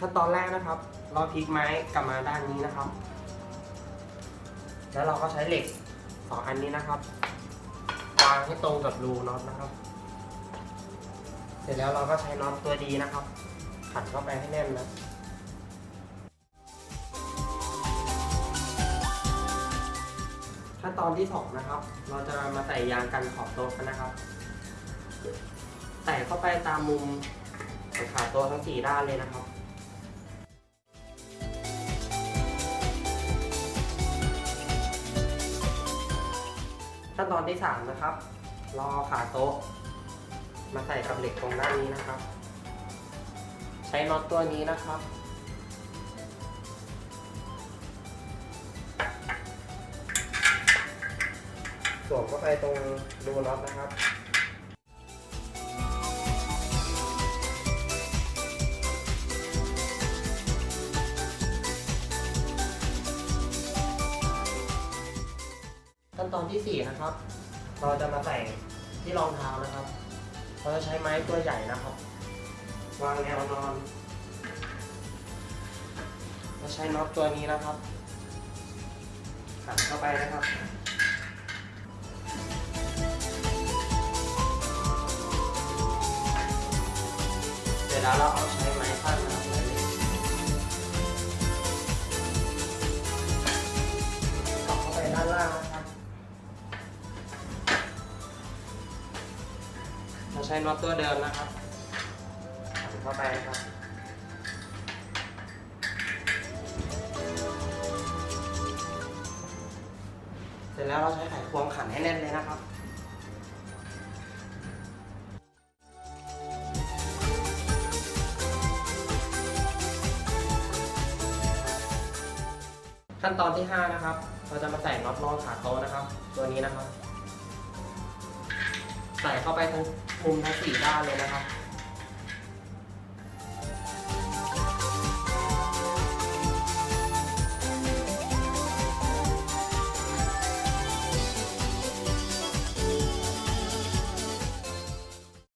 ขั้นตอนแรกนะครับ เราพลิกไม้กลับมาด้านนี้นะครับ แล้วเราก็ใช้เหล็กสองอันนี้นะครับวางให้ตรงกับรูน็อตนะครับ เสร็จแล้วเราก็ใช้น็อตตัวดีนะครับ ขันเข้าไปให้แน่นนะขั้นตอนที่สองนะครับ เราจะมาใส่ยางกันขอบโต๊ะกันนะครับ ใส่เข้าไปตามมุมของขาโต๊ะทั้งสี่ด้านเลยนะครับ ขั้นตอนที่สามนะครับ รอขาโต๊ะ มาใส่กับเหล็กตรงด้านนี้นะครับ ใช้น็อตตัวนี้นะครับ สวมเข้าไปตรงรูน็อตนะครับ นตอนที่4นะครับ เราจะมาใส่ที่รองเท้านะครับ เราจะใช้ไม้ตัวใหญ่นะครับ วางแนวนอน เราใช้น็อตตัวนี้นะครับขันเข้าไปนะครับเสร็จแล้วเราเอาใช้ไม้ขั้นนะครับไม้เหล็กกลับเข้าไปด้านล่าง เราใช้น็อตตัวเดิมนะครับเข้าไปนะครับเสร็จแล้วเราใช้ไขควงขันให้แน่นเลยนะครับขั้นตอนที่ 5 นะครับ เราจะมาใส่น็อตรองขาโต๊ะนะครับ ตัวนี้นะครับ ใส่เข้าไปทั้งมุมทั้งสี่ด้านเลยนะครับ